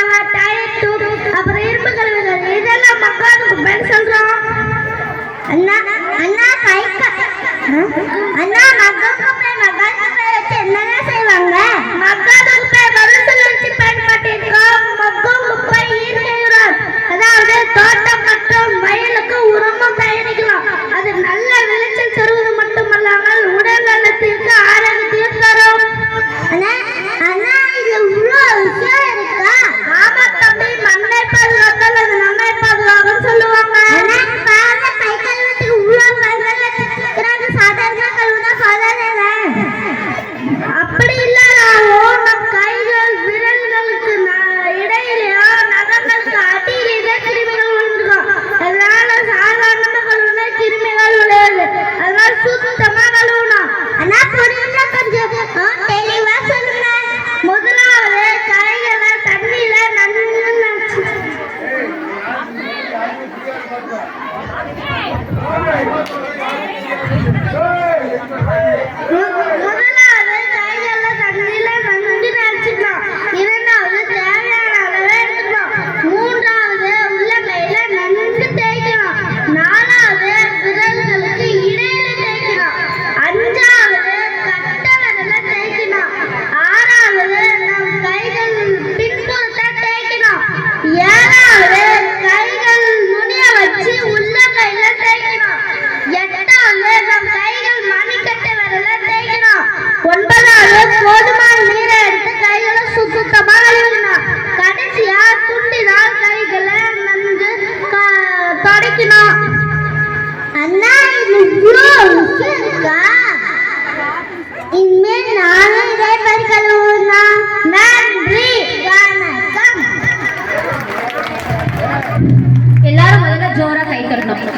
Masala diet அப்புறம் இரும்பு கழிவுகள் இதெல்லாம் மக்களுக்கு பேர் சொல்கிறோம் Hey!